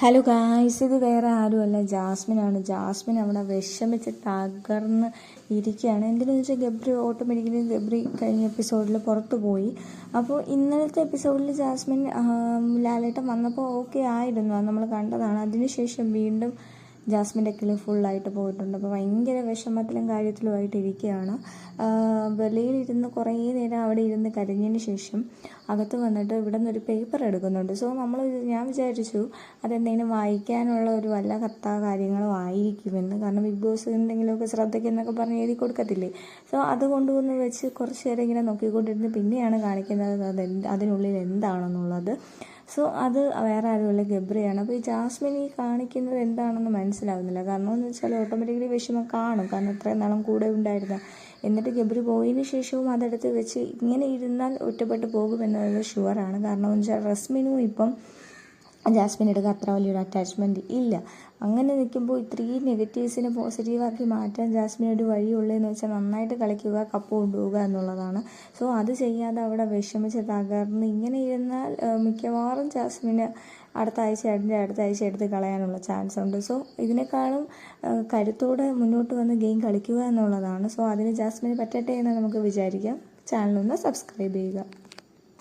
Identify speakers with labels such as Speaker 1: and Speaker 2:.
Speaker 1: Hello guys ഇത് വേറെ ആരുമല്ല. ജാസ്മിനാണ് ജാസ്മിൻ അവിടെ വിഷമിച്ച് തകർന്ന് ഇരിക്കുകയാണ്. എന്തിനാന്ന് വെച്ചാൽ ഗബ്രി ഓട്ടോമാറ്റിക്കലി ഗബ്രി കഴിഞ്ഞ എപ്പിസോഡിൽ പുറത്തു പോയി. അപ്പോൾ ഇന്നലത്തെ എപ്പിസോഡിൽ ജാസ്മിൻ ലാലേട്ടൻ വന്നപ്പോൾ ഓക്കെ ആയിരുന്നു. അത് നമ്മൾ കണ്ടതാണ്. അതിനുശേഷം വീണ്ടും ജാസ്മിന്റെ കിളി ഫുള്ളായിട്ട് പോയിട്ടുണ്ട്. അപ്പോൾ ഭയങ്കര വിഷമത്തിലും കാര്യത്തിലുമായിട്ട് ഇരിക്കുകയാണ്. വെളിയിലിരുന്ന് കുറേ നേരം അവിടെ ഇരുന്ന് കരഞ്ഞതിന് ശേഷം അകത്ത് വന്നിട്ട് ഇവിടെ നിന്നൊരു പേപ്പർ എടുക്കുന്നുണ്ട്. സോ നമ്മൾ ഞാൻ വിചാരിച്ചു അതെന്തെങ്കിലും വായിക്കാനുള്ള ഒരു വല്ല കത്ത കാര്യങ്ങളോ ആയിരിക്കുമെന്ന്. കാരണം ബിഗ് ബോസ് എന്തെങ്കിലുമൊക്കെ ശ്രദ്ധയ്ക്കെന്നൊക്കെ പറഞ്ഞ് എഴുതി കൊടുക്കത്തില്ലേ? സോ അത് കൊണ്ടുവന്ന് വെച്ച് കുറച്ച് നേരം ഇങ്ങനെ നോക്കിക്കൊണ്ടിരുന്ന് പിന്നെയാണ് കാണിക്കുന്നത് അത് അതിനുള്ളിൽ എന്താണെന്നുള്ളത്. സോ അത് വേറെ ആരുമല്ല ഗബ്രിയാണ്. അപ്പോൾ ഈ ജാസ്മിൻ ഈ കാണിക്കുന്നത് എന്താണെന്ന് മനസ്സിലാവുന്നില്ല. കാരണം എന്ന് വെച്ചാൽ ഓട്ടോമാറ്റിക്കലി വിഷമം കാണും. കാരണം ഇത്രയും നാളും കൂടെ ഉണ്ടായിരുന്ന. എന്നിട്ട് ഗബ്രി പോയതിന് ശേഷവും അതെടുത്ത് വെച്ച് ഇങ്ങനെ ഇരുന്നാൽ ഒറ്റപ്പെട്ടു പോകുമെന്നത് ഷുവറാണ് കാരണം എന്ന് വെച്ചാൽ റസ്മിനും ഇപ്പം എടുക്കുക അത്ര വലിയൊരു അറ്റാച്ച്മെന്റ് ഇല്ല. അങ്ങനെ നിൽക്കുമ്പോൾ ഇത്രയും നെഗറ്റീവ്സിനെ പോസിറ്റീവാക്കി മാറ്റാൻ ജാസ്മിനൊരു വഴിയുള്ളതെന്ന് വെച്ചാൽ നന്നായിട്ട് കളിക്കുക കപ്പ് കൊണ്ടുപോവുക എന്നുള്ളതാണ്. സോ അത് ചെയ്യാതെ അവിടെ വിഷമിച്ച് തകർന്ന് ഇങ്ങനെ ഇരുന്നാൽ മിക്കവാറും ജാസ്മിന് അടുത്ത ആഴ്ച അടുത്ത ആഴ്ച എടുത്ത് കളയാനുള്ള ചാൻസ് ഉണ്ട്. സോ ഇതിനേക്കാളും കരുത്തോടെ മുന്നോട്ട് വന്ന് ഗെയിം കളിക്കുക എന്നുള്ളതാണ്. സോ അതിന് ജാസ്മിന് പറ്റട്ടെ എന്ന് നമുക്ക് വിചാരിക്കാം. ചാനലൊന്ന് സബ്സ്ക്രൈബ് ചെയ്യുക.